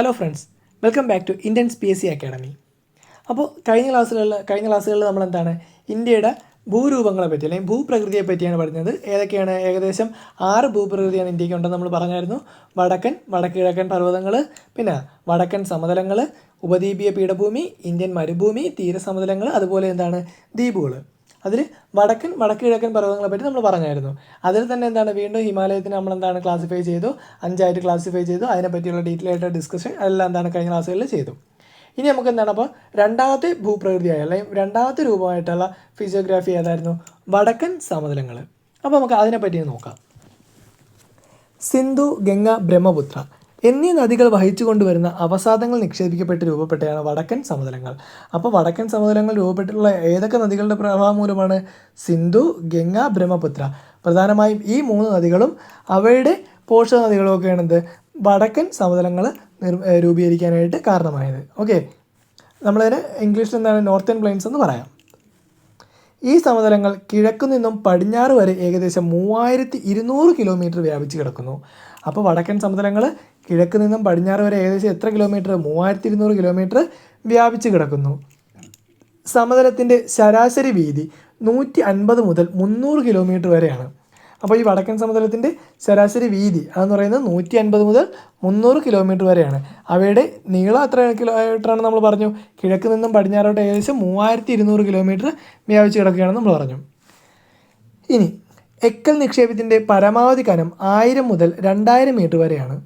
Hello friends welcome back to Indian P S C academy അപ്പോൾ കഴിഞ്ഞ ക്ലാസ്സുകളിൽ കഴിഞ്ഞ ക്ലാസ്സുകളിൽ നമ്മൾ എന്താണ് ഇന്ത്യയുടെ ഭൂരൂപങ്ങളെ പറ്റി അല്ലെങ്കിൽ ഭൂപ്രകൃതിയെ പറ്റിയാണ് പഠിക്കുന്നത് ഏതൊക്കെയാണ്? ഏകദേശം ആറ് ഭൂപ്രകൃതിയാണ് ഇന്ത്യയ്ക്ക് ഉണ്ടെന്ന് നമ്മൾ പറഞ്ഞായിരുന്നു. വടക്കൻ വടക്ക് കിഴക്കൻ പർവതങ്ങൾ പിന്നെ വടക്കൻ സമതലങ്ങൾ ഉപദ്വീപീയ പീഠഭൂമി ഇന്ത്യൻ മരുഭൂമി തീരസമതലങ്ങൾ അതുപോലെ എന്താണ്? ദ്വീപുകൾ അതിൽ വടക്കൻ വടക്ക് കിഴക്കൻ പർവതങ്ങളെ പറ്റി നമ്മൾ പറഞ്ഞായിരുന്നു. അതിൽ തന്നെ എന്താണ്? വീണ്ടും ഹിമാലയത്തിന് നമ്മൾ എന്താണ് ക്ലാസിഫൈ ചെയ്തു. അഞ്ചായിട്ട് ക്ലാസിഫൈ ചെയ്തു. അതിനെപ്പറ്റിയുള്ള ഡീറ്റെയിൽ ആയിട്ട് ഡിസ്കഷൻ എല്ലാം എന്താണ് കഴിഞ്ഞ ക്ലാസ്സുകളിൽ ചെയ്തു. ഇനി നമുക്ക് എന്താണ്? അപ്പോൾ രണ്ടാമത്തെ ഭൂപ്രകൃതിയായ അല്ലെങ്കിൽ രണ്ടാമത്തെ രൂപമായിട്ടുള്ള ഫിസിയോഗ്രാഫി ഏതായിരുന്നു? വടക്കൻ സമതലങ്ങൾ അപ്പോൾ നമുക്ക് അതിനെപ്പറ്റി നോക്കാം. സിന്ധു ഗംഗ ബ്രഹ്മപുത്ര. എന്നീ നദികൾ വഹിച്ചു കൊണ്ടുവരുന്ന അവസാദങ്ങൾ നിക്ഷേപിക്കപ്പെട്ട് രൂപപ്പെട്ടതാണ് വടക്കൻ സമതലങ്ങൾ. അപ്പോൾ വടക്കൻ സമതലങ്ങൾ രൂപപ്പെട്ടിട്ടുള്ള ഏതൊക്കെ നദികളുടെ പ്രവാഹം മൂലമാണ്? സിന്ധു ഗംഗ ബ്രഹ്മപുത്ര. പ്രധാനമായും ഈ മൂന്ന് നദികളും അവയുടെ പോഷക നദികളും ഒക്കെയാണ് എന്ത് വടക്കൻ സമതലങ്ങൾ നിർ രൂപീകരിക്കാനായിട്ട് കാരണമായത്. ഓക്കെ. നമ്മളതിന് ഇംഗ്ലീഷിൽ എന്താണ്? നോർത്തേൺ പ്ലെയിൻസ് എന്ന് പറയാം. ഈ സമതലങ്ങൾ കിഴക്കു നിന്നും പടിഞ്ഞാറ് വരെ ഏകദേശം മൂവായിരത്തി ഇരുന്നൂറ് കിലോമീറ്റർ വ്യാപിച്ച് കിടക്കുന്നു. അപ്പോൾ വടക്കൻ സമതലങ്ങൾ കിഴക്ക് നിന്നും പടിഞ്ഞാറ് വരെ ഏകദേശം എത്ര കിലോമീറ്റർ? മൂവായിരത്തി ഇരുന്നൂറ് കിലോമീറ്റർ വ്യാപിച്ച് കിടക്കുന്നു. സമതലത്തിന്റെ ശരാശരി വീതി നൂറ്റി അൻപത് മുതൽ മുന്നൂറ് കിലോമീറ്റർ വരെയാണ്. അപ്പോൾ ഈ വടക്കൻ സമതലത്തിന്റെ ശരാശരി വീതി അതെന്ന് പറയുന്നത് നൂറ്റി അൻപത് മുതൽ മുന്നൂറ് കിലോമീറ്റർ വരെയാണ്. അവയുടെ നീളം എത്ര കിലോമീറ്ററാണ് നമ്മൾ പറഞ്ഞു? കിഴക്ക് നിന്നും പടിഞ്ഞാറോട്ട് ഏകദേശം മൂവായിരത്തി ഇരുന്നൂറ് കിലോമീറ്റർ വ്യാപിച്ച് കിടക്കുകയാണെന്ന് നമ്മൾ പറഞ്ഞു. ഇനി എക്കൽ നിക്ഷേപത്തിന്റെ പരമാവധി കനം ആയിരം മുതൽ രണ്ടായിരം മീറ്റർ വരെയാണ്.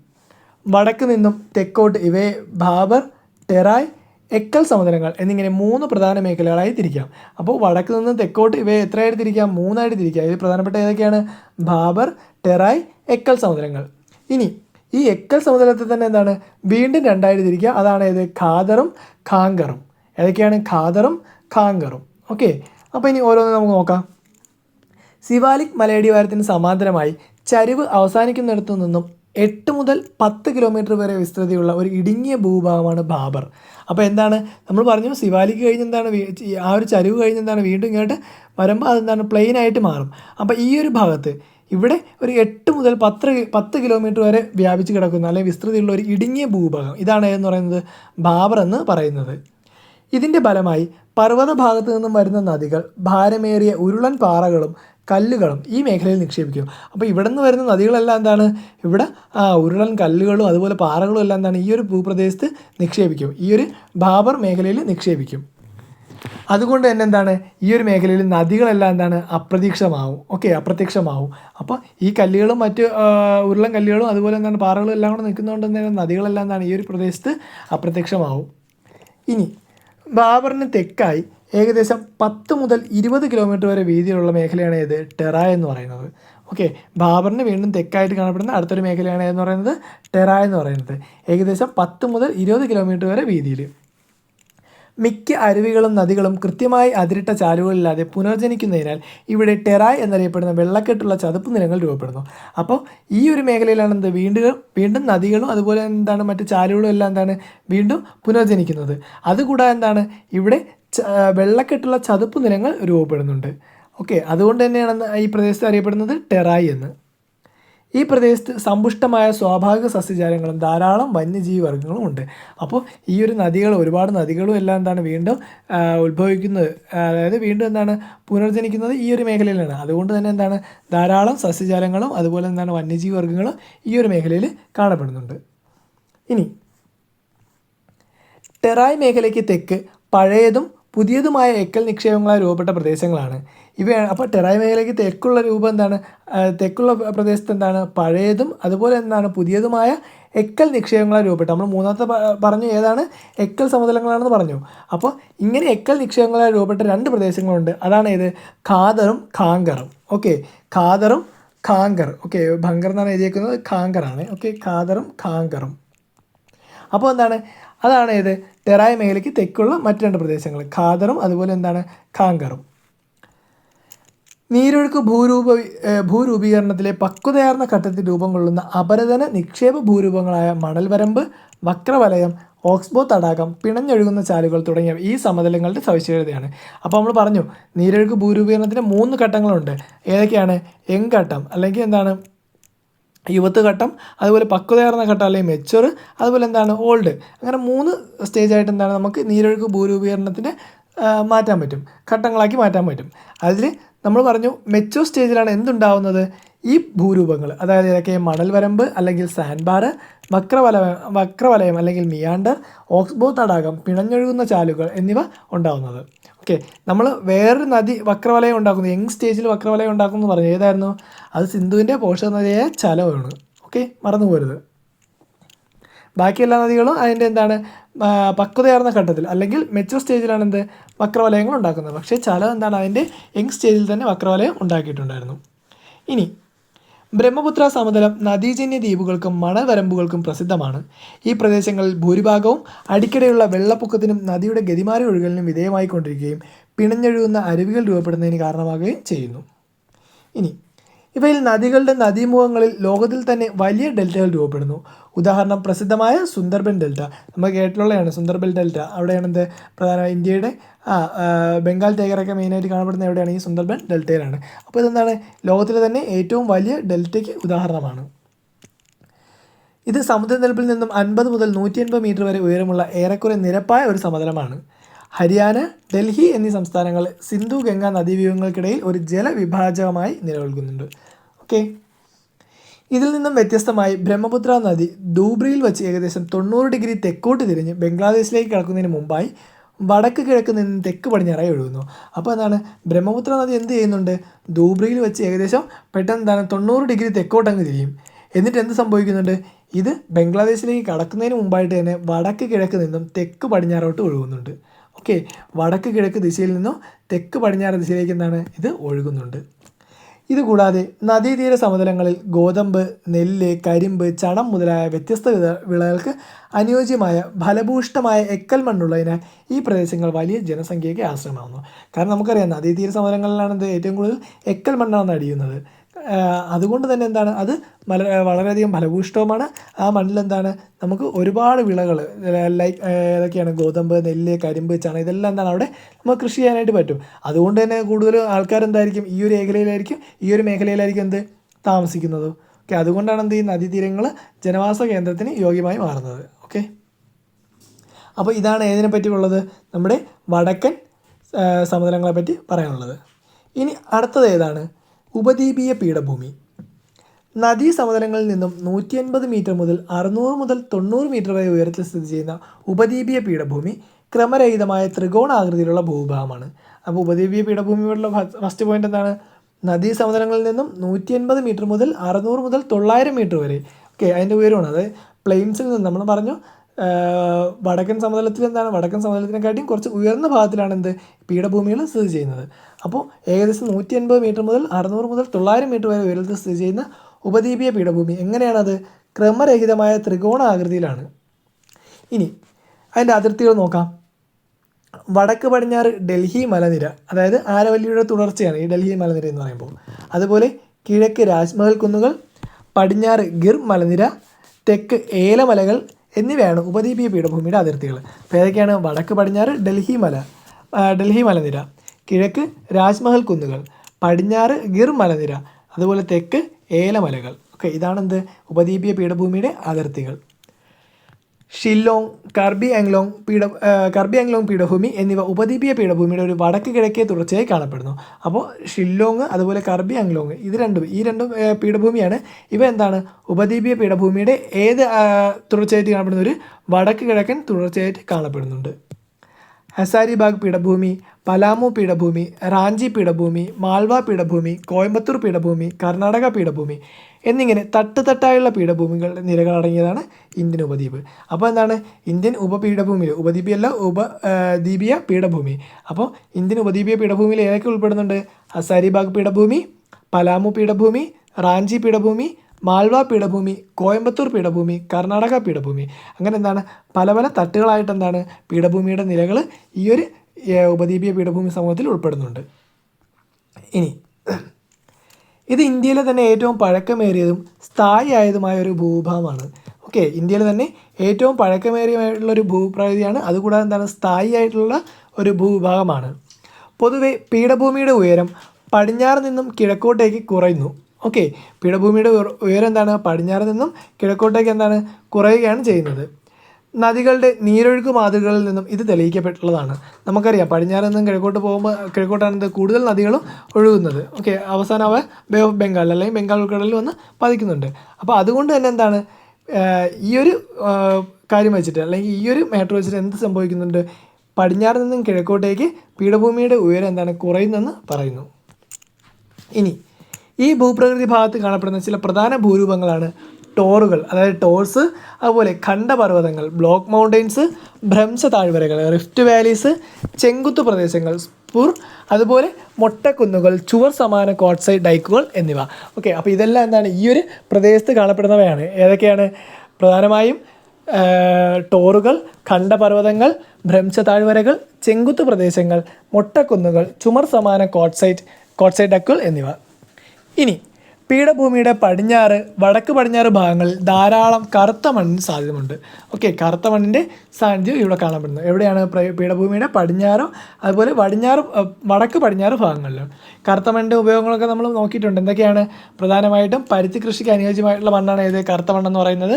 വടക്ക് നിന്നും തെക്കോട്ട് ഇവയെ ബാബർ ടെറായ് എക്കൽ സമതലങ്ങൾ എന്നിങ്ങനെ മൂന്ന് പ്രധാന മേഖലകളായി തിരിക്കാം. അപ്പോൾ വടക്ക് നിന്ന് തെക്കോട്ട് ഇവയെ എത്രയായിട്ട് തിരിക്കാം? മൂന്നായിട്ട് തിരിക്കാം. ഇതിൽ പ്രധാനപ്പെട്ട ഏതൊക്കെയാണ്? ബാബർ ടെറായ് എക്കൽ സമതലങ്ങൾ. ഇനി ഈ എക്കൽ സമതലത്തിൽ തന്നെ എന്താണ്? വീണ്ടും രണ്ടായിട്ട് തിരിക്കുക അതാണ് ഏത്? ഖാദറും ഖാങ്കറും ഏതൊക്കെയാണ്? ഖാദറും ഖാങ്കറും ഓക്കെ. അപ്പോൾ ഇനി ഓരോന്ന് നമുക്ക് നോക്കാം. സിവാലിക് മലയടിവാരത്തിന് സമാന്തരമായി ചരിവ് അവസാനിക്കുന്നിടത്തു നിന്നും എട്ട് മുതൽ പത്ത് കിലോമീറ്റർ വരെ വിസ്തൃതിയുള്ള ഒരു ഇടുങ്ങിയ ഭൂഭാഗമാണ് ബാബർ. അപ്പോൾ എന്താണ്? നമ്മൾ പറഞ്ഞു സിവാലിക്ക് കഴിഞ്ഞ് എന്താണ് ആ ഒരു ചരിവ് കഴിഞ്ഞ് എന്താണ് വീണ്ടും ഇങ്ങോട്ട് വരുമ്പോൾ അതെന്താണ്? പ്ലെയിൻ ആയിട്ട് മാറും. അപ്പോൾ ഈ ഒരു ഭാഗത്ത് ഇവിടെ ഒരു എട്ട് മുതൽ പത്ത് പത്ത് കിലോമീറ്റർ വരെ വ്യാപിച്ച് കിടക്കുന്ന. അല്ലെങ്കിൽ വിസ്തൃതിയുള്ള ഒരു ഇടുങ്ങിയ ഭൂഭാഗം. ഇതാണ് എന്ന് പറയുന്നത് ബാബർ എന്ന് പറയുന്നത്. ഇതിന്റെ ഫലമായി പർവത ഭാഗത്തു നിന്നും വരുന്ന നദികൾ ഭാരമേറിയ ഉരുളൻ പാറകളും കല്ലുകളും ഈ മേഖലയിൽ നിക്ഷേപിക്കും. അപ്പോൾ ഇവിടെ നിന്ന് വരുന്ന നദികളെല്ലാം എന്താണ്? ഇവിടെ ഉരുളൻ കല്ലുകളും അതുപോലെ പാറകളും എല്ലാം എന്താണ്? ഈ ഒരു ഭൂപ്രദേശത്ത് നിക്ഷേപിക്കും. ഈ ഒരു ബാബർ മേഖലയിൽ നിക്ഷേപിക്കും. അതുകൊണ്ട് തന്നെ എന്താണ്? ഈ ഒരു മേഖലയിൽ നദികളെല്ലാം എന്താണ്? അപ്രതീക്ഷമാവും ഓക്കെ അപ്രത്യക്ഷമാവും. അപ്പോൾ ഈ കല്ലുകളും മറ്റ് ഉരുളൻ കല്ലുകളും അതുപോലെ എന്താണ്? പാറകളും എല്ലാം കൂടെ നിൽക്കുന്നതുകൊണ്ട് തന്നെ നദികളെല്ലാം എന്താണ്? ഈ ഒരു പ്രദേശത്ത് അപ്രത്യക്ഷമാവും. ഇനി ബാബറിന് തെക്കായി ഏകദേശം പത്ത് മുതൽ ഇരുപത് കിലോമീറ്റർ വരെ വീതിയിലുള്ള മേഖലയാണ് ഏത് ടെറ എന്ന് പറയുന്നത്. ഓക്കെ ബാബറിന് വീണ്ടും തെക്കായിട്ട് കാണപ്പെടുന്ന അടുത്തൊരു മേഖലയാണ് എന്ന് പറയുന്നത് ടെറ എന്ന് പറയുന്നത്. ഏകദേശം പത്ത് മുതൽ ഇരുപത് കിലോമീറ്റർ വരെ വീതിയിൽ. മിക്ക അരുവികളും നദികളും കൃത്യമായി അതിരിട്ട ചാലുകളില്ലാതെ പുനർജനിക്കുന്നതിനാൽ ഇവിടെ ടെറായ് എന്നറിയപ്പെടുന്ന വെള്ളക്കെട്ടുള്ള ചതുപ്പ് നിലങ്ങൾ രൂപപ്പെടുന്നു. അപ്പോൾ ഈ ഒരു മേഖലയിലാണ് എന്ത് വീണ്ടും വീണ്ടും നദികളും അതുപോലെ എന്താണ് മറ്റ് ചാലുകളും എല്ലാം എന്താണ് വീണ്ടും പുനർജനിക്കുന്നത്. അതുകൂടാതെ എന്താണ് ഇവിടെ വെള്ളക്കെട്ടുള്ള ചതുപ്പ് നിലങ്ങൾ രൂപപ്പെടുന്നുണ്ട്. ഓക്കെ അതുകൊണ്ട് തന്നെയാണ് ഈ പ്രദേശത്ത് അറിയപ്പെടുന്നത് ടെറായി എന്ന്. ഈ പ്രദേശത്ത് സമ്പുഷ്ടമായ സ്വാഭാവിക സസ്യജാലങ്ങളും ധാരാളം വന്യജീവി വർഗങ്ങളും ഉണ്ട്. അപ്പോൾ ഈ ഒരു നദികൾ ഒരുപാട് നദികളും എല്ലാം എന്താണ് വീണ്ടും ഉത്ഭവിക്കുന്നത് അതായത് വീണ്ടും എന്താണ് പുനർജനിക്കുന്നത് ഈ ഒരു മേഖലയിലാണ്. അതുകൊണ്ട് തന്നെ എന്താണ് ധാരാളം സസ്യജാലങ്ങളും അതുപോലെ എന്താണ് വന്യജീവി വർഗങ്ങളും ഈ ഒരു മേഖലയിൽ കാണപ്പെടുന്നുണ്ട്. ഇനി ടെറായ് മേഖലയ്ക്ക് തെക്ക് പഴയതും പുതിയതുമായ എക്കൽ നിക്ഷേപങ്ങളായി രൂപപ്പെട്ട പ്രദേശങ്ങളാണ്. ഇവയാണ് അപ്പോൾ ടെറായ് മേഖലയ്ക്ക് തെക്കുള്ള രൂപം എന്താണ്? തെക്കുള്ള പ്രദേശത്ത് എന്താണ്? പഴയതും അതുപോലെ എന്താണ്? പുതിയതുമായ എക്കൽ നിക്ഷേപങ്ങളായി രൂപപ്പെട്ട. നമ്മൾ മൂന്നാമത്തെ പറഞ്ഞു ഏതാണ്? എക്കൽ സമതലങ്ങളാണെന്ന് പറഞ്ഞു. അപ്പോൾ ഇങ്ങനെ എക്കൽ നിക്ഷേപങ്ങളായി രൂപപ്പെട്ട രണ്ട് പ്രദേശങ്ങളുണ്ട്. അതാണ് ഏത്? ഖാദറും ഖാങ്കറും. ഓക്കെ. ഖാദറും ഖാങ്കർ. ഓക്കെ. ഭങ്കർ എന്നാണ് എഴുതിയേക്കുന്നത്. ഖാങ്കറാണ്. ഓക്കെ. ഖാദറും ഖാങ്കറും. അപ്പോൾ എന്താണ്? അതാണ് ഏത്? ടെറായ് മേഖലയ്ക്ക് തെക്കുള്ള മറ്റു രണ്ട് പ്രദേശങ്ങൾ ഖാദറും അതുപോലെ എന്താണ് ഖാങ്കറും നീരൊഴുക്ക് ഭൂരൂപ ഭൂരൂപീകരണത്തിലെ പക്വതയാർന്ന ഘട്ടത്തിൽ രൂപം കൊള്ളുന്ന അപരതന നിക്ഷേപ ഭൂരൂപങ്ങളായ മണൽവരമ്പ് വക്രവലയം ഓക്സ്ബോ തടാകം പിണഞ്ഞൊഴുകുന്ന ചാലുകൾ തുടങ്ങിയ ഈ സമതലങ്ങളുടെ സവിശേഷതയാണ്. അപ്പോൾ നമ്മൾ പറഞ്ഞു നീരൊഴുക്ക് ഭൂരൂപീകരണത്തിന് മൂന്ന് ഘട്ടങ്ങളുണ്ട്. ഏതൊക്കെയാണ്? എങ്ഘട്ടം അല്ലെങ്കിൽ എന്താണ് യുവത്ത് ഘട്ടം അതുപോലെ പക്വതയാർന്ന ഘട്ടം അല്ലെങ്കിൽ മെച്ചുവർ അതുപോലെ എന്താണ് ഓൾഡ് അങ്ങനെ മൂന്ന് സ്റ്റേജായിട്ട് എന്താണ് നമുക്ക് നീരൊഴുക്ക് ഭൂരൂപീകരണത്തിന്റെ മാറ്റാൻ പറ്റും. ഘട്ടങ്ങളാക്കി മാറ്റാൻ പറ്റും. അതിൽ നമ്മൾ പറഞ്ഞു മെച്ചുവർ സ്റ്റേജിലാണ് എന്തുണ്ടാവുന്നത്? ഈ ഭൂരൂപങ്ങൾ അതായത് ഇതൊക്കെ മണൽ വരമ്പ് അല്ലെങ്കിൽ സാൻഡ് വക്രവല വക്രവലയം അല്ലെങ്കിൽ മിയാണ്ടർ ഓക്സ്ബോ തടാകം പിണഞ്ഞൊഴുകുന്ന ചാലുകൾ എന്നിവ ഉണ്ടാവുന്നത്. ഓക്കെ നമ്മൾ വേറൊരു നദി വക്രവലയം ഉണ്ടാക്കുന്നു. യങ് സ്റ്റേജിൽ വക്രവലയം ഉണ്ടാക്കുന്നു പറഞ്ഞു. ഏതായിരുന്നു? അത് സിന്ധുവിന്റെ പോഷക നദിയായ ചലമാണ് ഓക്കെ മറന്നു പോരുത്. ബാക്കി എല്ലാ നദികളും അതിന്റെ എന്താണ്? പക്വതയാർന്ന ഘട്ടത്തിൽ അല്ലെങ്കിൽ മെച്ചൂർ സ്റ്റേജിലാണ് എന്ത്? വക്രവലയങ്ങൾ ഉണ്ടാക്കുന്നത്. പക്ഷേ ചലം എന്താണ്? അതിന്റെ യങ് സ്റ്റേജിൽ തന്നെ വക്രവലയം ഉണ്ടാക്കിയിട്ടുണ്ടായിരുന്നു. ഇനി ബ്രഹ്മപുത്ര സമതലം നദീജന്യ ദ്വീപുകൾക്കും മണവരമ്പുകൾക്കും പ്രസിദ്ധമാണ്. ഈ പ്രദേശങ്ങളിൽ ഭൂരിഭാഗവും അടിക്കടിയുള്ള വെള്ളപ്പൊക്കത്തിനും നദിയുടെ ഗതിമാരി ഒഴുകലിനും വിധേയമായിക്കൊണ്ടിരിക്കുകയും പിണഞ്ഞൊഴുകുന്ന അരുവികൾ രൂപപ്പെടുന്നതിന് കാരണമാകുകയും ചെയ്യുന്നു. ഇനി ഇവയിൽ നദികളുടെ നദീമുഖങ്ങളിൽ ലോകത്തിൽ തന്നെ വലിയ ഡെൽറ്റകൾ രൂപപ്പെടുന്നു. ഉദാഹരണം പ്രസിദ്ധമായ സുന്ദർബൻ ഡെൽറ്റ. നമ്മൾ കേട്ടിട്ടുള്ളതാണ് സുന്ദർബൻ ഡെൽറ്റ. അവിടെയാണ് എന്ത് പ്രധാന ഇന്ത്യയുടെ ആ ബംഗാൾ ടൈഗറൊക്കെ മെയിനായിട്ട് കാണപ്പെടുന്ന എവിടെയാണ്? ഈ സുന്ദർബൻ ഡെൽറ്റയിലാണ്. അപ്പോൾ ഇതെന്താണ്? ലോകത്തിലെ തന്നെ ഏറ്റവും വലിയ ഡെൽറ്റയ്ക്ക് ഉദാഹരണമാണ്. ഇത് സമുദ്രനിരപ്പിൽ നിന്നും അൻപത് മുതൽ നൂറ്റി അൻപത് മീറ്റർ വരെ ഉയരമുള്ള ഏറെക്കുറെ നിരപ്പായ ഒരു സമതലമാണ്. ഹരിയാന ഡൽഹി എന്നീ സംസ്ഥാനങ്ങൾ സിന്ധു ഗംഗ നദീവ്യൂഹങ്ങൾക്കിടയിൽ ഒരു ജലവിഭാജകമായി നിലനിൽക്കുന്നുണ്ട് ഓക്കെ. ഇതിൽ നിന്നും വ്യത്യസ്തമായി ബ്രഹ്മപുത്ര നദി ധൂബ്രിയിൽ വെച്ച് ഏകദേശം തൊണ്ണൂറ് ഡിഗ്രി തെക്കോട്ട് തിരിഞ്ഞ് ബംഗ്ലാദേശിലേക്ക് കടക്കുന്നതിന് മുമ്പായി വടക്ക് കിഴക്ക് നിന്ന് തെക്ക് പടിഞ്ഞാറായി ഒഴുകുന്നു. അപ്പോൾ എന്താണ്? ബ്രഹ്മപുത്ര നദി എന്ത് ചെയ്യുന്നുണ്ട്? ധൂബ്രിയിൽ വെച്ച് ഏകദേശം പെട്ടെന്ന് എന്താണ്? തൊണ്ണൂറ് ഡിഗ്രി തെക്കോട്ടങ്ങ് തിരിയും. എന്നിട്ട് എന്ത് സംഭവിക്കുന്നുണ്ട്? ഇത് ബംഗ്ലാദേശിലേക്ക് കടക്കുന്നതിന് മുമ്പായിട്ട് തന്നെ വടക്ക് കിഴക്ക് നിന്നും തെക്ക് പടിഞ്ഞാറോട്ട് ഒഴുകുന്നുണ്ട്. ഓക്കെ വടക്ക് കിഴക്ക് ദിശയിൽ നിന്നോ തെക്ക് പടിഞ്ഞാറ് ദിശയിലേക്ക് എന്താണ് ഇത് ഒഴുകുന്നുണ്ട്. ഇതുകൂടാതെ നദീതീര സമതലങ്ങളിൽ ഗോതമ്പ് നെല്ല് കരിമ്പ് ചണം മുതലായ വ്യത്യസ്ത വിളകൾക്ക് അനുയോജ്യമായ ഫലഭൂഷ്ടമായ എക്കൽ മണ്ണുള്ളതിനാൽ ഈ പ്രദേശങ്ങൾ വലിയ ജനസംഖ്യയ്ക്ക് ആശ്രയമാകുന്നു കാരണം നമുക്കറിയാം നദീതീര സമതലങ്ങളിലാണ് ഇത് ഏറ്റവും കൂടുതൽ എക്കൽ മണ്ണാണ് അടിയുന്നത്. അതുകൊണ്ട് തന്നെ എന്താണ്? അത് മല വളരെയധികം ഫലഭൂഷ്ടവുമാണ് ആ മണ്ണിലെന്താണ് നമുക്ക് ഒരുപാട് വിളകൾ ലൈക്ക് ഏതൊക്കെയാണ്? ഗോതമ്പ് നെല്ല് കരിമ്പ് ചണ ഇതെല്ലാം എന്താണ് അവിടെ നമുക്ക് കൃഷി ചെയ്യാനായിട്ട് പറ്റും. അതുകൊണ്ട് തന്നെ കൂടുതൽ ആൾക്കാർ എന്തായിരിക്കും ഈ ഒരു മേഖലയിലായിരിക്കും ഈ ഒരു മേഖലയിലായിരിക്കും എന്ത്? താമസിക്കുന്നത്. ഓക്കെ അതുകൊണ്ടാണ് എന്ത് ഈ നദീതീരങ്ങൾ ജനവാസ കേന്ദ്രത്തിന് യോഗ്യമായി മാറുന്നത്. ഓക്കെ? അപ്പോൾ ഇതാണ് ഏതിനെ പറ്റിയുള്ളത്? നമ്മുടെ വടക്കൻ സമതലങ്ങളെ പറ്റി പറയാനുള്ളത്. ഇനി അടുത്തത് ഏതാണ്? ഉപദ്വീപീയ പീഠഭൂമി. നദീ സമതലങ്ങളിൽ നിന്നും നൂറ്റി അൻപത് മീറ്റർ മുതൽ അറുന്നൂറ് മുതൽ തൊണ്ണൂറ് മീറ്റർ വരെ ഉയരത്തിൽ സ്ഥിതി ചെയ്യുന്ന ഉപദ്വീപീയ പീഠഭൂമി ക്രമരഹിതമായ ത്രികോണാകൃതിയിലുള്ള ഭൂഭാഗമാണ് അപ്പോൾ ഉപദ്വീപീയ പീഠഭൂമിയോടുള്ള ഫസ്റ്റ് പോയിന്റ് എന്താണ്? നദീ സമതലങ്ങളിൽ നിന്നും നൂറ്റി അൻപത് മീറ്റർ മുതൽ അറുന്നൂറ് മുതൽ തൊള്ളായിരം മീറ്റർ വരെ. ഓക്കെ അതിന്റെ ഉയരമാണ്. അതായത് പ്ലെയിൻസിൽ നിന്ന് നമ്മൾ പറഞ്ഞു വടക്കൻ സമതലത്തിൽ എന്താണ്? വടക്കൻ സമതലത്തിനെക്കാട്ടിയും കുറച്ച് ഉയർന്ന ഭാഗത്തിലാണ് എന്ത് പീഠഭൂമികൾ സ്ഥിതി ചെയ്യുന്നത്. അപ്പോൾ ഏകദേശം നൂറ്റി അൻപത് മീറ്റർ മുതൽ അറുന്നൂറ് മുതൽ തൊള്ളായിരം മീറ്റർ വരെ ഉയരത്തിൽ സ്ഥിതി ചെയ്യുന്ന ഉപദ്വീപീയ പീഠഭൂമി എങ്ങനെയാണത്? ക്രമരഹിതമായ ത്രികോണ ആകൃതിയിലാണ്. ഇനി അതിന്റെ അതിർത്തികൾ നോക്കാം. വടക്ക് പടിഞ്ഞാറ് ഡൽഹി മലനിര അതായത് ആരവല്ലിയുടെ തുടർച്ചയാണ് ഈ ഡൽഹി മലനിര എന്ന് പറയുമ്പോൾ. അതുപോലെ കിഴക്ക് രാജ്മഹൽ കുന്നുകൾ പടിഞ്ഞാറ് ഗിർ മലനിര തെക്ക് ഏലമലകൾ എന്നിവയാണ് ഉപദ്വീപീയ പീഠഭൂമിയുടെ അതിർത്തികൾ. അപ്പോൾ ഏതൊക്കെയാണ് വടക്ക് പടിഞ്ഞാറ് ഡൽഹി മല ഡൽഹി മലനിര. കിഴക്ക് രാജ്മഹൽ കുന്നുകൾ പടിഞ്ഞാറ് ഗിർ മലനിര അതുപോലെ തെക്ക് ഏലമലകൾ ഓക്കെ ഇതാണ് എന്ത് ഉപദ്വീപീയ പീഠഭൂമിയുടെ അതിർത്തികൾ. ഷില്ലോങ് കർബി ആംഗ്ലോങ് പീഠ കർബി ആംഗ്ലോങ് പീഠഭൂമി എന്നിവ ഉപദ്വീപീയ പീഠഭൂമിയുടെ ഒരു വടക്ക് കിഴക്കേ തുടർച്ചയായി കാണപ്പെടുന്നു. അപ്പോൾ ഷില്ലോങ് അതുപോലെ കർബി ആംഗ്ലോങ് ഇത് രണ്ടും ഈ രണ്ടും പീഠഭൂമിയാണ്. ഇവ എന്താണ്? ഉപദ്വീപീയ പീഠഭൂമിയുടെ ഏത് തുടർച്ചയായിട്ട് കാണപ്പെടുന്ന ഒരു വടക്ക് കിഴക്കൻ തുടർച്ചയായിട്ട് കാണപ്പെടുന്നുണ്ട്. ഹസാരിബാഗ് പീഠഭൂമി പലാമു പീഠഭൂമി റാഞ്ചി പീഠഭൂമി മാൾവ പീഠഭൂമി കോയമ്പത്തൂർ പീഠഭൂമി കർണാടക പീഠഭൂമി എന്നിങ്ങനെ തട്ടുതട്ടായുള്ള പീഠഭൂമികളുടെ നിരകളടങ്ങിയതാണ് ഇന്ത്യൻ ഉപദ്വീപ്. അപ്പോൾ എന്താണ്? ഇന്ത്യൻ ഉപപീഠഭൂമിയിൽ ഉപദ്വീപിയല്ല ഉപ ദ്വീപിയ പീഠഭൂമി. അപ്പോൾ ഇന്ത്യൻ ഉപദ്വീപീയ പീഠഭൂമിയിൽ ഏതൊക്കെ ഉൾപ്പെടുന്നുണ്ട്? ഹസാരിബാഗ് പീഠഭൂമി പലാമു പീഠഭൂമി റാഞ്ചി പീഠഭൂമി മാൾവ പീഠഭൂമി കോയമ്പത്തൂർ പീഠഭൂമി കർണാടക പീഠഭൂമി. അങ്ങനെ എന്താണ്? പല പല തട്ടുകളായിട്ട് എന്താണ്? പീഠഭൂമിയുടെ നിലകൾ ഈ ഒരു ഉപദ്വീപീയ പീഠഭൂമി സമൂഹത്തിൽ ഉൾപ്പെടുന്നുണ്ട്. ഇനി ഇത് ഇന്ത്യയിലെ തന്നെ ഏറ്റവും പഴക്കമേറിയതും സ്ഥായിയായതുമായ ഒരു ഭൂഭാഗമാണ് ഓക്കെ ഇന്ത്യയിലെ തന്നെ ഏറ്റവും പഴക്കമേറിയമായിട്ടുള്ള ഒരു ഭൂപ്രകൃതിയാണ്. അതുകൂടാതെ എന്താണ്? സ്ഥായിയായിട്ടുള്ള ഒരു ഭൂവിഭാഗമാണ് പൊതുവെ പീഠഭൂമിയുടെ ഉയരം പടിഞ്ഞാറ് നിന്നും കിഴക്കോട്ടേക്ക് കുറയുന്നു. ഓക്കെ പീഠഭൂമിയുടെ ഉയരം എന്താണ്? പടിഞ്ഞാറ് നിന്നും കിഴക്കോട്ടേക്ക് എന്താണ്? കുറയുകയാണ് ചെയ്യുന്നത്. നദികളുടെ നീരൊഴുക്ക് മാതൃകകളിൽ നിന്നും ഇത് തെളിയിക്കപ്പെട്ടുള്ളതാണ്. നമുക്കറിയാം പടിഞ്ഞാറ് നിന്നും കിഴക്കോട്ട് പോകുമ്പോൾ കിഴക്കോട്ടാണ് കൂടുതൽ നദികളും ഒഴുകുന്നത്. ഓക്കെ അവസാനം അവ ബേ ഓഫ് ബംഗാൾ അല്ലെങ്കിൽ ബംഗാൾ ഉൾക്കടലിൽ വന്ന് പതിക്കുന്നുണ്ട്. അപ്പോൾ അതുകൊണ്ട് തന്നെ എന്താണ് ഈ ഒരു കാര്യം വെച്ചിട്ട് അല്ലെങ്കിൽ ഈ ഒരു മാറ്റർ വെച്ചിട്ട് എന്ത് സംഭവിക്കുന്നുണ്ട്? പടിഞ്ഞാറ് നിന്നും കിഴക്കോട്ടേക്ക് പീഠഭൂമിയുടെ ഉയരം എന്താണ് കുറയുന്നെന്ന് പറയുന്നു. ഇനി ഈ ഭൂപ്രകൃതി ഭാഗത്ത് കാണപ്പെടുന്ന ചില പ്രധാന ഭൂരൂപങ്ങളാണ് ടോറുകൾ അതായത് ടോർസ് അതുപോലെ ഖണ്ഡപർവതങ്ങൾ ബ്ലോക്ക് മൗണ്ടെയ്ൻസ് ഭ്രംശ താഴ്വരകൾ റിഫ്റ്റ് വാലീസ് ചെങ്കുത്തു പ്രദേശങ്ങൾ സ്പുർ അതുപോലെ മൊട്ടക്കുന്നുകൾ ചുവർ സമാന കോട്ട്സൈഡ് ഡൈക്കുകൾ എന്നിവ. ഓക്കെ അപ്പോൾ ഇതെല്ലാം എന്താണ്? ഈ ഒരു പ്രദേശത്ത് കാണപ്പെടുന്നവയാണ്. ഏതൊക്കെയാണ്? പ്രധാനമായും ടോറുകൾ ഖണ്ഡപർവതങ്ങൾ ഭ്രംശ താഴ്വരകൾ ചെങ്കുത്തു പ്രദേശങ്ങൾ മൊട്ടക്കുന്നുകൾ ചുമർ സമാന കോട്ട്സൈറ്റ് കോട്ട്സൈഡ് ഡക്കുകൾ എന്നിവ. ഇനി പീഠഭൂമിയുടെ പടിഞ്ഞാറ് വടക്ക് പടിഞ്ഞാറ് ഭാഗങ്ങളിൽ ധാരാളം കറുത്ത മണ്ണിന് സാധ്യതയുണ്ട് ഓക്കെ കറുത്ത മണ്ണിന്റെ സാന്നിധ്യം ഇവിടെ കാണപ്പെടുന്നത് എവിടെയാണ് പീഠഭൂമിയുടെ പടിഞ്ഞാറും അതുപോലെ പടിഞ്ഞാറ് വടക്ക് പടിഞ്ഞാറ് ഭാഗങ്ങളിലും? കറുത്ത മണ്ണിന്റെ ഉപയോഗങ്ങളൊക്കെ നമ്മൾ നോക്കിയിട്ടുണ്ട്. എന്തൊക്കെയാണ്? പ്രധാനമായിട്ടും പരുത്തി കൃഷിക്ക് അനുയോജ്യമായിട്ടുള്ള മണ്ണാണ് ഏത്? കറുത്ത മണ്ണെന്ന് പറയുന്നത്.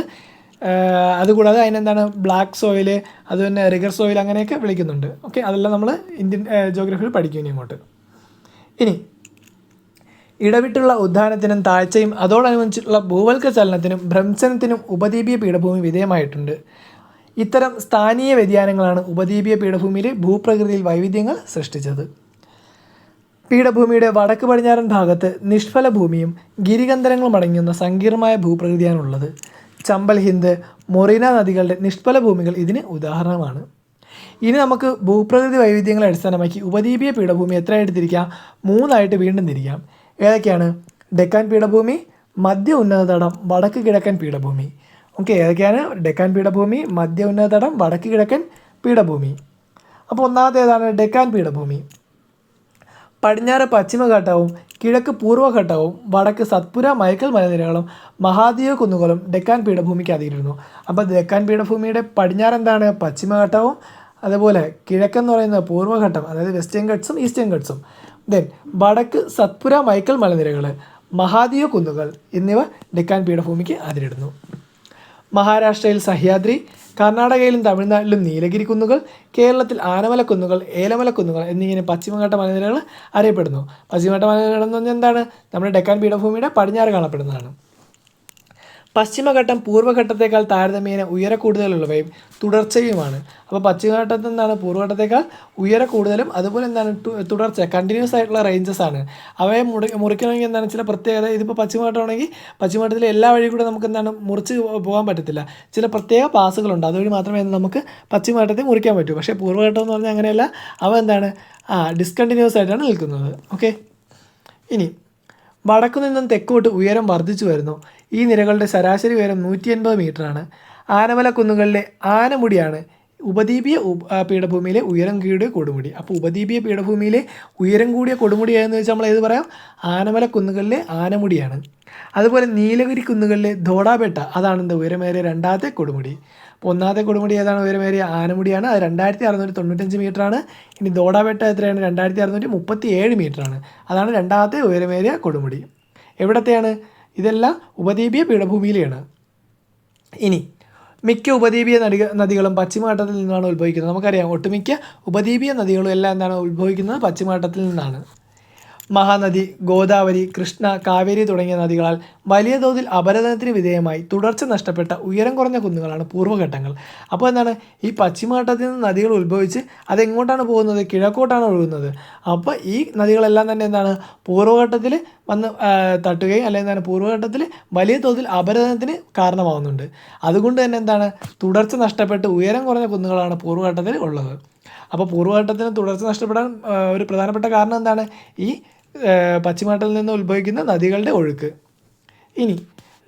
അതുകൂടാതെ അതിനെന്താണ്? ബ്ലാക്ക് സോയിൽ അതുപോലെ റിഗർ സോയിൽ അങ്ങനെയൊക്കെ വിളിക്കുന്നുണ്ട്. ഓക്കെ അതെല്ലാം നമ്മൾ ഇന്ത്യൻ ജോഗ്രഫിയിൽ പഠിക്കും ഇനി അങ്ങോട്ട് ഇനി ഇടവിട്ടുള്ള ഉദ്ധാനത്തിനും താഴ്ചയും അതോടനുബന്ധിച്ചുള്ള ഭൂവൽക്ക ചലനത്തിനും ഭ്രംശനത്തിനും ഉപദ്വീപീയ പീഠഭൂമി വിധേയമായിട്ടുണ്ട്. ഇത്തരം സ്ഥാനീയ വ്യതിയാനങ്ങളാണ് ഉപദ്വീപീയ പീഠഭൂമിയിലെ ഭൂപ്രകൃതിയിൽ വൈവിധ്യങ്ങൾ സൃഷ്ടിച്ചത്. പീഠഭൂമിയുടെ വടക്ക് പടിഞ്ഞാറൻ ഭാഗത്ത് നിഷ്ഫല ഭൂമിയും ഗിരികന്ധരങ്ങളും അടങ്ങിയുന്ന സങ്കീർണമായ ഭൂപ്രകൃതിയാണുള്ളത്. ചമ്പൽ ഹിന്ദ് മൊറീന നദികളുടെ നിഷ്ഫല ഭൂമികൾ ഇതിന് ഉദാഹരണമാണ്. ഇനി നമുക്ക് ഭൂപ്രകൃതി വൈവിധ്യങ്ങളെ അടിസ്ഥാനമാക്കി ഉപദ്വീപീയ പീഠഭൂമി എത്രയായിട്ട് തിരിക്കാം? മൂന്നായിട്ട് വീണ്ടും തിരിക്കാം. ഏതൊക്കെയാണ്? ഡെക്കാൻ പീഠഭൂമി മധ്യ ഉന്നത തടം വടക്ക് കിഴക്കൻ പീഠഭൂമി. ഓക്കെ ഏതൊക്കെയാണ്? ഡെക്കാൻ പീഠഭൂമി മധ്യ ഉന്നത തടം വടക്ക് കിഴക്കൻ പീഠഭൂമി. അപ്പോൾ ഒന്നാമത്തേതാണ് ഡെക്കാൻ പീഠഭൂമി. പടിഞ്ഞാറ് പശ്ചിമഘട്ടവും കിഴക്ക് പൂർവഘട്ടവും വടക്ക് സത്പുര മൈക്കൽ മലനിരകളും മഹാദീവ് കുന്നുകളും ഡെക്കാൻ പീഠഭൂമിക്ക് അധീനിരുന്നു അപ്പോൾ ഡെക്കാൻ പീഠഭൂമിയുടെ പടിഞ്ഞാറ് എന്താണ്? പശ്ചിമഘട്ടവും അതുപോലെ കിഴക്കെന്ന് പറയുന്നത് പൂർവഘട്ടം അതായത് വെസ്റ്റേൺ ഘട്ട്സും ഈസ്റ്റേൺ ഗട്ട്സും ദെൻ വടക്ക് സത്പുര മൈക്കൽ മലനിരകൾ മഹാദീവ് കുന്നുകൾ എന്നിവ ഡെക്കാൻ പീഠഭൂമിക്ക് അതിരിടുന്നു മഹാരാഷ്ട്രയിൽ സഹ്യാദ്രി കർണാടകയിലും തമിഴ്നാട്ടിലും നീലഗിരി കുന്നുകൾ കേരളത്തിൽ ആനമല കുന്നുകൾ ഏലമല കുന്നുകൾ എന്നിങ്ങനെ പശ്ചിമഘട്ട മലനിരകൾ അറിയപ്പെടുന്നു. പശ്ചിമഘട്ട മലനിരകൾ എന്ന് പറഞ്ഞാൽ എന്താണ്? നമ്മുടെ ഡെക്കാൻ പീഠഭൂമിയുടെ പടിഞ്ഞാറ് കാണപ്പെടുന്നതാണ്. പശ്ചിമഘട്ടം പൂർവഘട്ടത്തേക്കാൾ താരതമ്യേന ഉയര കൂടുതലുള്ളവയും തുടർച്ചയുമാണ്. അപ്പോൾ പശ്ചിമഘട്ടത്തിൽ നിന്നാണ് പൂർവഘട്ടത്തേക്കാൾ ഉയര കൂടുതലും അതുപോലെ എന്താണ് തുടർച്ച കണ്ടിന്യൂസ് ആയിട്ടുള്ള റേഞ്ചസ് ആണ്. അവയെ മുറി മുറിക്കണമെങ്കിൽ എന്താണ് ചില പ്രത്യേകത? ഇതിപ്പോൾ പശ്ചിമഘട്ടമാണെങ്കിൽ പശ്ചിമഘട്ടത്തിലെ എല്ലാ വഴി കൂടെ നമുക്ക് എന്താണ് മുറിച്ച് പോകാൻ പറ്റത്തില്ല. ചില പ്രത്യേക പാസുകളുണ്ട് അതുവഴി മാത്രമേ നമുക്ക് പശ്ചിമഘട്ടത്തെ മുറിക്കാൻ പറ്റൂ. പക്ഷേ പൂർവഘട്ടം എന്ന് പറഞ്ഞാൽ അങ്ങനെയല്ല. അവ എന്താണ്? ആ ഡിസ്കണ്ടിന്യൂസ് ആയിട്ടാണ് നിൽക്കുന്നത്. ഓക്കെ ഇനി വടക്കു നിന്നും തെക്കോട്ട് ഉയരം വർദ്ധിച്ചു വരുന്നു. ഈ നിരകളുടെ ശരാശരി ഉയരം നൂറ്റി എൺപത് മീറ്ററാണ്. ആനമല കുന്നുകളിലെ ആനമുടിയാണ് ഉപദ്വീപീയ പീഠഭൂമിയിലെ ഉയരം കൂടിയ കൊടുമുടി. അപ്പോൾ ഉപദ്വീപീയ പീഠഭൂമിയിലെ ഉയരം കൂടിയ കൊടുമുടി എന്ന് വെച്ചാൽ നമ്മൾ ഏത് പറയാം? ആനമല കുന്നുകളിലെ ആനമുടിയാണ്. അതുപോലെ നീലഗിരി കുന്നുകളിലെ ധോഡാബെട്ട അതാണ് എന്താ ഉയരമേറിയ രണ്ടാമത്തെ കൊടുമുടി. ഒന്നാമത്തെ കൊടുമുടി ഏതാണ്? ഉയരമേറിയ ആനമുടിയാണ്. അത് രണ്ടായിരത്തി അറുന്നൂറ്റി തൊണ്ണൂറ്റഞ്ച് മീറ്ററാണ് ഇനി ധോഡാബെട്ട എത്രയാണ്? രണ്ടായിരത്തി അറുന്നൂറ്റി മുപ്പത്തി ഏഴ് മീറ്ററാണ് അതാണ് രണ്ടാമത്തെ ഉയരമേറിയ കൊടുമുടി. എവിടത്തെയാണ്? ഇതെല്ലാം ഉപദ്വീപീയ പീഠഭൂമിയിലെയാണ്. ഇനി മിക്ക ഉപദ്വീപീയ നദിക നദികളും പശ്ചിമഘട്ടത്തിൽ നിന്നാണ് ഉത്ഭവിക്കുന്നത്. നമുക്കറിയാം ഒട്ടുമിക്ക ഉപദ്വീപീയ നദികളും എല്ലാം എന്താണ്? ഉത്ഭവിക്കുന്നത് പശ്ചിമഘട്ടത്തിൽ നിന്നാണ്. മഹാനദി ഗോദാവരി കൃഷ്ണ കാവേരി തുടങ്ങിയ നദികളാൽ വലിയ തോതിൽ അപരതനത്തിന് വിധേയമായി തുടർച്ച നഷ്ടപ്പെട്ട ഉയരം കുറഞ്ഞ കുന്നുകളാണ് പൂർവഘട്ടങ്ങൾ. അപ്പോൾ എന്താണ്? ഈ പശ്ചിമഘട്ടത്തിൽ നിന്ന് നദികൾ ഉത്ഭവിച്ച് അതെങ്ങോട്ടാണ് പോകുന്നത്? കിഴക്കോട്ടാണ് ഒഴുകുന്നത്. അപ്പോൾ ഈ നദികളെല്ലാം തന്നെ എന്താണ്? പൂർവഘട്ടത്തിൽ വന്ന് തട്ടുകയും അല്ലെങ്കിൽ എന്താണ്? പൂർവഘട്ടത്തിൽ വലിയ തോതിൽ അപരതനത്തിന് കാരണമാവുന്നുണ്ട്. അതുകൊണ്ട് തന്നെ എന്താണ്? തുടർച്ച നഷ്ടപ്പെട്ട് ഉയരം കുറഞ്ഞ കുന്നുകളാണ് പൂർവഘട്ടത്തിൽ ഉള്ളത്. അപ്പോൾ പൂർവഘട്ടത്തിന് തുടർച്ച നഷ്ടപ്പെടാൻ ഒരു പ്രധാനപ്പെട്ട കാരണം എന്താണ്? ഈ പശ്ചിമഘട്ടത്തിൽ നിന്ന് ഉത്ഭവിക്കുന്ന നദികളുടെ ഒഴുക്ക്. ഇനി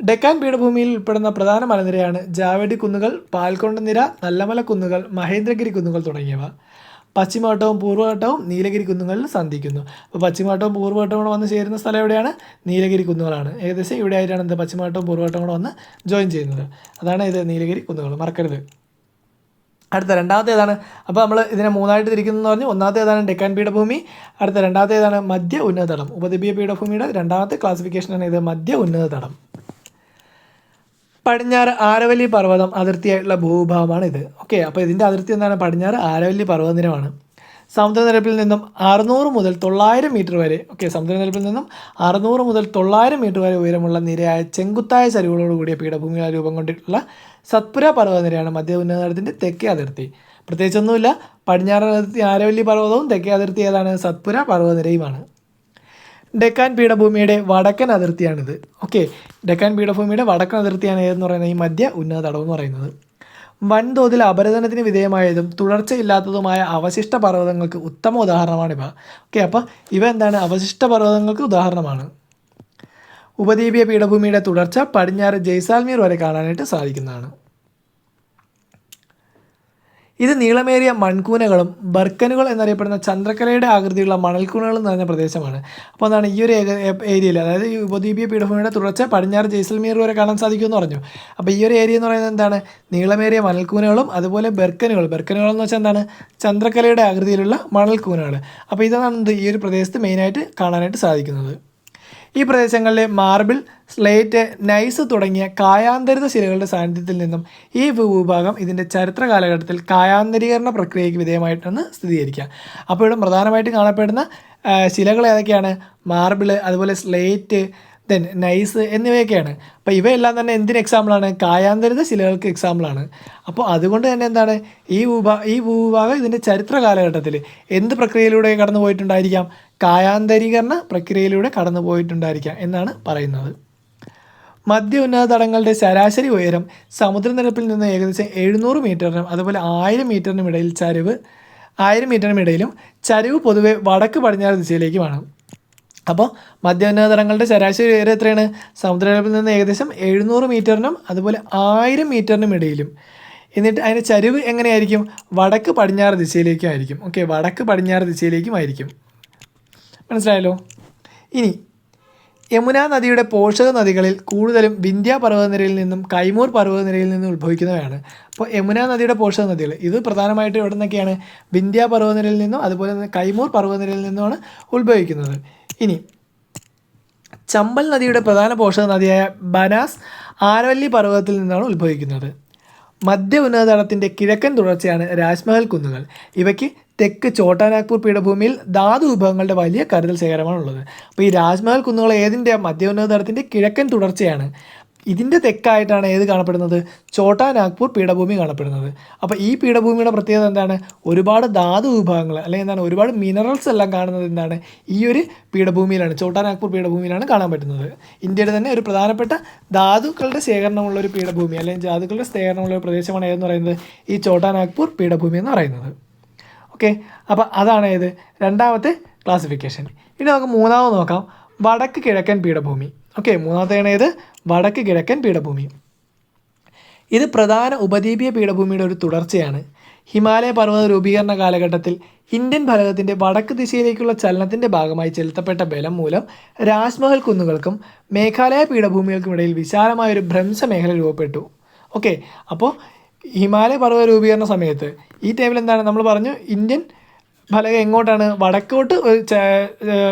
ഡെക്കാൻ പീഠഭൂമിയിൽ ഉൾപ്പെടുന്ന പ്രധാന മലനിരയാണ് ജാവടി കുന്നുകൾ പാൽക്കൊണ്ട നിര നല്ലമല കുന്നുകൾ മഹേന്ദ്രഗിരി കുന്നുകൾ തുടങ്ങിയവ. പശ്ചിമഘട്ടവും പൂർവഘട്ടവും നീലഗിരി കുന്നുകളിൽ സന്ധിക്കുന്നു. അപ്പോൾ പശ്ചിമഘട്ടവും പൂർവഘട്ടവും കൂടെ വന്ന് ചേരുന്ന സ്ഥലം എവിടെയാണ്? നീലഗിരി കുന്നുകളാണ്. ഏകദേശം ഇവിടെ ആയിട്ടാണ് എന്ത് പശ്ചിമഘട്ടവും പൂർവഘട്ടവും കൂടെ വന്ന് ജോയിൻ ചെയ്യുന്നത്. അതാണ് ഇത് നീലഗിരി കുന്നുകൾ. മറക്കരുത്. അടുത്ത രണ്ടാമത്തെ ഏതാണ് അപ്പോൾ നമ്മൾ ഇതിനെ മൂന്നായിട്ട് തിരിക്കുന്നതെന്ന് പറഞ്ഞു. ഒന്നാമത്തെ ഏതാണ് ഡെക്കാൻ പീഠഭൂമി അടുത്ത രണ്ടാമത്തെ ഏതാണ് മധ്യ ഉന്നതതടം. ഉപദ്വീപീയ പീഠഭൂമിയുടെ രണ്ടാമത്തെ ക്ലാസിഫിക്കേഷനാണ് ഇത് മധ്യ ഉന്നതതടം. പടിഞ്ഞാറ് ആരവല്ലി പർവതം അതിർത്തിയായിട്ടുള്ള ഭൂഭാഗമാണ് ഇത്. ഓക്കെ അപ്പോൾ ഇതിന്റെ അതിർത്തി എന്താണ്? പടിഞ്ഞാറ് ആരവല്ലി പർവതനിരമാണ്. സമുദ്രനിരപ്പിൽ നിന്നും അറുന്നൂറ് മുതൽ തൊള്ളായിരം മീറ്റർ വരെ ഓക്കെ സമുദ്രനിരപ്പിൽ നിന്നും അറുന്നൂറ് മുതൽ തൊള്ളായിരം മീറ്റർ വരെ ഉയരമുള്ള നിരയായ ചെങ്കുത്തായ ചരിവുകളോട് കൂടിയ പീഠഭൂമികളെ രൂപം കൊണ്ടിട്ടുള്ള സത്പുര പർവതനിരയാണ് മധ്യ ഉന്നതത്തിന്റെ തെക്കേ അതിർത്തി. പ്രത്യേകിച്ചൊന്നുമില്ല പടിഞ്ഞാറ് അതിർത്തി ആരവല്ലി പർവതവും തെക്കേ അതിർത്തി ഏതാണ്? സത്പുര പർവതനിരയുമാണ്. ഡെക്കാൻ പീഠഭൂമിയുടെ വടക്കൻ അതിർത്തിയാണിത്. ഓക്കെ ഡെക്കാൻ പീഠഭൂമിയുടെ വടക്കൻ അതിർത്തിയാണ് ഏതെന്ന് പറയുന്നത്? ഈ മധ്യ ഉന്നത തടവ് എന്ന് പറയുന്നത്. വൻതോതിൽ അപരതനത്തിന് വിധേയമായതും തുടർച്ചയില്ലാത്തതുമായ അവശിഷ്ട പർവതങ്ങൾക്ക് ഉത്തമ ഉദാഹരണമാണിവ ഓക്കെ അപ്പോൾ ഇവ എന്താണ്? അവശിഷ്ട പർവതങ്ങൾക്ക് ഉദാഹരണമാണ്. ഉപദ്വീപീയ പീഠഭൂമിയുടെ തുടർച്ച പടിഞ്ഞാറ് ജയ്സാൽമീർ വരെ കാണാനായിട്ട് സാധിക്കുന്നതാണ്. ഇത് നീളമേറിയ മൺകൂനകളും ബർക്കനുകൾ എന്നറിയപ്പെടുന്ന ചന്ദ്രക്കലയുടെ ആകൃതിയുള്ള മണൽക്കൂനകളും നിറഞ്ഞ പ്രദേശമാണ്. അപ്പോൾ എന്താണ് ഈ ഒരു ഏരിയയിൽ അതായത് ഈ ഉപദ്വീപീയ പീഠഭൂമിയുടെ തുടർച്ച പടിഞ്ഞാറ് ജയ്സൽമീർ വരെ കാണാൻ സാധിക്കുമെന്ന് പറഞ്ഞു. അപ്പോൾ ഈ ഒരു ഏരിയ എന്ന് പറയുന്നത് എന്താണ്? നീളമേറിയ മണൽക്കൂനകളും അതുപോലെ ബർക്കനുകൾ. ബർക്കനുകൾ എന്ന് വെച്ചാൽ എന്താണ്? ചന്ദ്രക്കലയുടെ ആകൃതിയിലുള്ള മണൽക്കൂനകൾ. അപ്പോൾ ഇതാണ് ഈ ഒരു പ്രദേശത്ത് മെയിനായിട്ട് കാണാനായിട്ട് സാധിക്കുന്നത്. ഈ പ്രദേശങ്ങളിലെ മാർബിൾ സ്ലേറ്റ് നൈസ് തുടങ്ങിയ കായാന്തരിത ശിലകളുടെ സാന്നിധ്യത്തിൽ നിന്നും ഈ ഭൂഭാഗം ഇതിന്റെ ചരിത്ര കാലഘട്ടത്തിൽ കായാന്തരീകരണ പ്രക്രിയയ്ക്ക് വിധേയമായിട്ടാണ് സ്ഥിരീകരിക്കുക അപ്പോൾ ഇവിടെ പ്രധാനമായിട്ട് കാണപ്പെടുന്ന ശിലകൾ ഏതൊക്കെയാണ്? മാർബിൾ അതുപോലെ സ്ലേറ്റ് ദെൻ നൈസ് എന്നിവയൊക്കെയാണ്. അപ്പോൾ ഇവയെല്ലാം തന്നെ എന്തിന് എക്സാമ്പിളാണ് കായാന്തരിത ശിലകൾക്ക് എക്സാമ്പിളാണ് അപ്പോൾ അതുകൊണ്ട് തന്നെ എന്താണ്? ഈ ഭൂഭാ ഈ ഭൂഭാഗം ഇതിന്റെ ചരിത്ര കാലഘട്ടത്തിൽ എന്ത് പ്രക്രിയയിലൂടെ കടന്നു പോയിട്ടുണ്ടായിരിക്കാം? കായാന്തരീകരണ പ്രക്രിയയിലൂടെ കടന്നു പോയിട്ടുണ്ടായിരിക്കാം എന്നാണ് പറയുന്നത്. മധ്യ ഉന്നത തടങ്ങളുടെ ശരാശരി ഉയരം സമുദ്രനിരപ്പിൽ നിന്ന് ഏകദേശം എഴുന്നൂറ് മീറ്ററിനും അതുപോലെ ആയിരം മീറ്ററിനും ഇടയിൽ ചരിവ് ആയിരം മീറ്ററിനും ഇടയിലും ചരിവ് പൊതുവെ വടക്ക് പടിഞ്ഞാറ് ദിശയിലേക്കുമാണ്. അപ്പോൾ മധ്യോന്നത തടങ്ങളുടെ ശരാശരി ഉയരം എത്രയാണ്? സമുദ്രനിരപ്പിൽ നിന്ന് ഏകദേശം എഴുന്നൂറ് മീറ്ററിനും അതുപോലെ ആയിരം മീറ്ററിനും ഇടയിലും. എന്നിട്ട് അതിന്റെ ചരിവ് എങ്ങനെയായിരിക്കും? വടക്ക് പടിഞ്ഞാറ് ദിശയിലേക്കും ആയിരിക്കും. ഓക്കെ വടക്ക് പടിഞ്ഞാറ് ദിശയിലേക്കും ആയിരിക്കും. മനസ്സിലായല്ലോ? ഇനി യമുന നദിയുടെ പോഷക നദികളിൽ കൂടുതലും വിന്ധ്യ പർവതനിരയിൽ നിന്നും കൈമൂർ പർവതനിരയിൽ നിന്നും ഉത്ഭവിക്കുന്നവയാണ്. അപ്പോൾ യമുന നദിയുടെ പോഷക നദികൾ ഇത് പ്രധാനമായിട്ടും എവിടെ നിന്നൊക്കെയാണ് വിന്ധ്യ പർവതനിരയിൽ നിന്നും അതുപോലെ തന്നെ കൈമൂർ പർവതനിരയിൽ നിന്നുമാണ് ഉത്ഭവിക്കുന്നത്. ഇനി ചമ്പൽ നദിയുടെ പ്രധാന പോഷക നദിയായ ബനാസ് ആരവല്ലി പർവതത്തിൽ നിന്നാണ് ഉത്ഭവിക്കുന്നത്. മധ്യ ഉന്നതതലത്തിന്റെ കിഴക്കൻ തുടർച്ചയാണ് രാജ്മഹൽ കുന്നുകൾ. ഇവയ്ക്ക് തെക്ക് ചോട്ടാനാഗ്പൂർ പീഠഭൂമിയിൽ ധാതു വിഭവങ്ങളുടെ വലിയ കരുതൽ ശേഖരമാണുള്ളത്. അപ്പോൾ ഈ രാജ്മഹൽ കുന്നുകൾ ഏതിന്റെ മധ്യ ഉന്നതതലത്തിന്റെ കിഴക്കൻ തുടർച്ചയാണ്. ഇതിന്റെ തെക്കായിട്ടാണ് ഏത് കാണപ്പെടുന്നത്? ചോട്ടാ നാഗ്പൂർ പീഠഭൂമി കാണപ്പെടുന്നത്. അപ്പോൾ ഈ പീഠഭൂമിയുടെ പ്രത്യേകത എന്താണ്? ഒരുപാട് ധാതു വിഭാഗങ്ങൾ അല്ലെങ്കിൽ എന്താണ്? ഒരുപാട് മിനറൽസ് എല്ലാം കാണുന്നത് എന്താണ്? ഈ ഒരു പീഠഭൂമിയിലാണ് ചോട്ടാ നാഗ്പൂർ പീഠഭൂമിയിലാണ് കാണാൻ പറ്റുന്നത്. ഇന്ത്യയുടെ തന്നെ ഒരു പ്രധാനപ്പെട്ട ധാതുക്കളുടെ ശേഖരണമുള്ള ഒരു പീഠഭൂമി അല്ലെങ്കിൽ ധാതുക്കളുടെ ശേഖരണമുള്ള ഒരു പ്രദേശമാണ് ഏതെന്ന് പറയുന്നത്? ഈ ചോട്ടാ നാഗ്പൂർ പീഠഭൂമി എന്ന് പറയുന്നത്. ഓക്കെ അപ്പോൾ അതാണ് ഏത്? രണ്ടാമത്തെ ക്ലാസിഫിക്കേഷൻ ഇനി നമുക്ക് മൂന്നാമത് നോക്കാം. വടക്ക് കിഴക്കൻ പീഠഭൂമി. ഓക്കെ മൂന്നാമത്തെയാണ് ഏത്? വടക്ക് കിഴക്കൻ പീഠഭൂമി. ഇത് പ്രധാന ഉപദ്വീപീയ പീഠഭൂമിയുടെ ഒരു തുടർച്ചയാണ്. ഹിമാലയ പർവത രൂപീകരണ കാലഘട്ടത്തിൽ ഇന്ത്യൻ ഫലകത്തിന്റെ വടക്ക് ദിശയിലേക്കുള്ള ചലനത്തിന്റെ ഭാഗമായി ചെലുത്തപ്പെട്ട ബലം മൂലം രാജ്മഹൽ കുന്നുകൾക്കും മേഘാലയ പീഠഭൂമികൾക്കും ഇടയിൽ വിശാലമായ ഒരു ഭ്രംശ മേഖല രൂപപ്പെട്ടു. ഓക്കെ അപ്പോൾ ഹിമാലയ പർവത രൂപീകരണ സമയത്ത് ഈ ടൈമിൽ എന്താണ് നമ്മൾ പറഞ്ഞു? ഇന്ത്യൻ ഫലകം എങ്ങോട്ടാണ്? വടക്കോട്ട്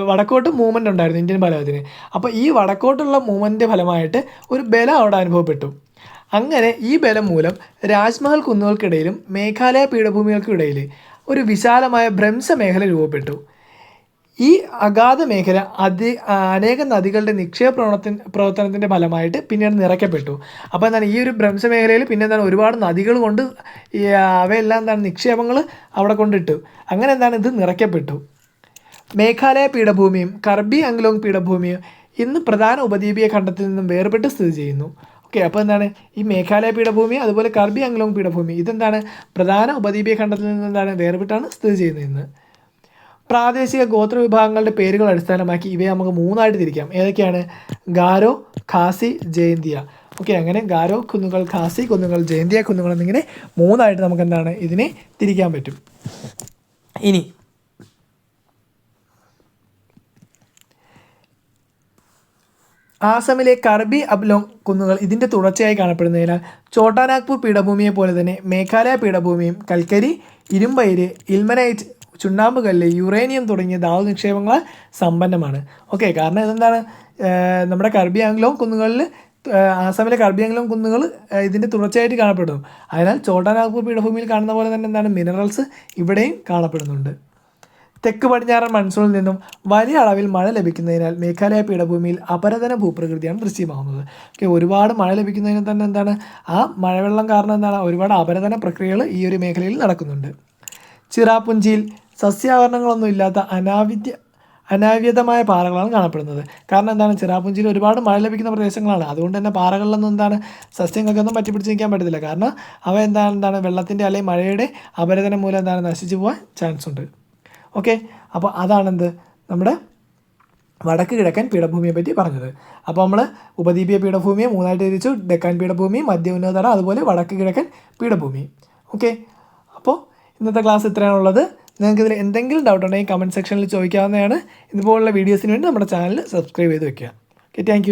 വടക്കോട്ട് മൂവ്മെന്റ് ഉണ്ടായിരുന്നു ഇന്ത്യൻ ഫലകത്തിന്. അപ്പോൾ ഈ വടക്കോട്ടുള്ള മൂവ്മെന്റിന്റെ ഫലമായിട്ട് ഒരു ബലം അവിടെ അനുഭവപ്പെട്ടു. അങ്ങനെ ഈ ബലം മൂലം രാജ്മഹൽ കുന്നുകൾക്കിടയിലും മേഘാലയ പീഠഭൂമികൾക്കിടയിൽ ഒരു വിശാലമായ ഭ്രംശ മേഖല രൂപപ്പെട്ടു. ഈ അഗാധ മേഖല അതി അനേകം നദികളുടെ നിക്ഷേപ പ്രവർത്തന പ്രവർത്തനത്തിന്റെ ഫലമായിട്ട് പിന്നീട് നിറയ്ക്കപ്പെട്ടു. അപ്പോൾ എന്താണ് ഈ ഒരു ഭ്രംശ മേഖലയിൽ പിന്നെ എന്താണ് ഒരുപാട് നദികൾ കൊണ്ട് അവയെല്ലാം എന്താണ് നിക്ഷേപങ്ങൾ അവിടെ കൊണ്ടിട്ടു. അങ്ങനെ എന്താണ് ഇത് നിറയ്ക്കപ്പെട്ടു. മേഘാലയ പീഠഭൂമിയും കർബി അങ്ലോങ് പീഠഭൂമിയും ഇന്ന് പ്രധാന ഉപദ്വീപീയ ഖണ്ഡത്തിൽ നിന്നും വേർപെട്ട് സ്ഥിതി ചെയ്യുന്നു. ഓക്കെ അപ്പോൾ എന്താണ് ഈ മേഘാലയ പീഠഭൂമി അതുപോലെ കർബി അങ്ലോങ് പീഠഭൂമി ഇതെന്താണ് പ്രധാന ഉപദ്വീപീയ ഖണ്ഡത്തിൽ നിന്ന് എന്താണ് വേർപെട്ടാണ് സ്ഥിതി ചെയ്യുന്നത് പ്രാദേശിക ഗോത്ര വിഭാഗങ്ങളുടെ പേരുകൾ അടിസ്ഥാനമാക്കി ഇവയെ നമുക്ക് മൂന്നായിട്ട് തിരിക്കാം. ഏതൊക്കെയാണ്? ഗാരോ ഖാസി ജയന്തിയ. ഓക്കെ അങ്ങനെ ഗാരോ കുന്നുകൾ ഖാസി കുന്നുകൾ ജയന്തിയ കുന്നുകൾ എന്നിങ്ങനെ മൂന്നായിട്ട് നമുക്ക് എന്താണ് ഇതിനെ തിരിക്കാൻ പറ്റും. ഇനി ആസാമിലെ കർബി അബ്ലോങ് കുന്നുകൾ ഇതിന്റെ തുടർച്ചയായി കാണപ്പെടുന്നതിനാൽ ചോട്ടാനാഗ്പൂർ പീഠഭൂമിയെ പോലെ തന്നെ മേഘാലയ പീഠഭൂമിയും കൽക്കരി ഇരുമ്പയിര് ഇൽമനൈറ്റ് ചുണ്ണാമ്പ് കല്ല് യുറേനിയം തുടങ്ങിയ ധാതു നിക്ഷേപങ്ങളാൽ സമ്പന്നമാണ്. ഓക്കെ കാരണം ഇതെന്താണ്? നമ്മുടെ കർബി ആംഗ്ലോ കുന്നുകളിൽ ആസാമിലെ കർബി ആംഗ്ലോ കുന്നുകൾ ഇതിന്റെ തുടർച്ചയായിട്ട് കാണപ്പെടുന്നു. അതിനാൽ ചോട്ടാനാഗ്പൂർ പീഠഭൂമിയിൽ കാണുന്ന പോലെ തന്നെ എന്താണ്? മിനറൽസ് ഇവിടെയും കാണപ്പെടുന്നുണ്ട്. തെക്ക് പടിഞ്ഞാറൻ മൺസൂണിൽ നിന്നും വലിയ അളവിൽ മഴ ലഭിക്കുന്നതിനാൽ മേഘാലയ പീഠഭൂമിയിൽ അപരതന ഭൂപ്രകൃതിയാണ് ദൃശ്യമാകുന്നത്. ഓക്കെ ഒരുപാട് മഴ ലഭിക്കുന്നതിന് തന്നെ എന്താണ്? ആ മഴവെള്ളം കാരണം എന്താണ്? ഒരുപാട് അപരതന പ്രക്രിയകൾ ഈ ഒരു മേഖലയിൽ നടക്കുന്നുണ്ട്. ചിറാപുഞ്ചിയിൽ സസ്യാവരണങ്ങളൊന്നും ഇല്ലാത്ത അനാവിദ്യ അനാവ്യതമായ പാറകളാണ് കാണപ്പെടുന്നത്. കാരണം എന്താണ്? ചിറാപുഞ്ചിയിൽ ഒരുപാട് മഴ ലഭിക്കുന്ന പ്രദേശങ്ങളാണ്. അതുകൊണ്ട് തന്നെ പാറകളിലൊന്നും എന്താണ്? സസ്യങ്ങൾക്കൊന്നും പറ്റി പിടിച്ച് നിൽക്കാൻ പറ്റത്തില്ല. കാരണം അവ എന്താണ്? എന്താണ്? വെള്ളത്തിന്റെ അല്ലെങ്കിൽ മഴയുടെ അപരതനം മൂലം എന്താണ്? നശിച്ചു പോകാൻ ചാൻസ് ഉണ്ട്. ഓക്കെ അപ്പോൾ അതാണെന്ത്? നമ്മുടെ വടക്ക് കിഴക്കൻ പീഠഭൂമിയെ പറ്റി പറഞ്ഞത്. അപ്പോൾ നമ്മൾ ഉപദ്വീപീയ പീഠഭൂമിയെ മൂന്നായിട്ട് തിരിച്ചു ഡെക്കാൻ പീഠഭൂമി മധ്യ ഉന്നതര അതുപോലെ വടക്ക് കിഴക്കൻ പീഠഭൂമി. ഓക്കെ അപ്പോൾ ഇന്നത്തെ ക്ലാസ് ഇത്രയാണുള്ളത്. നിങ്ങൾക്ക് ഇതിൽ എന്തെങ്കിലും ഡൗട്ട് ഉണ്ടെങ്കിൽ കമന്റ് സെക്ഷനിൽ ചോദിക്കാവുന്നതാണ്. ഇതുപോലുള്ള വീഡിയോസിന് വേണ്ടി നമ്മുടെ ചാനൽ സബ്സ്ക്രൈബ് ചെയ്ത് വെക്കുക. Okay thank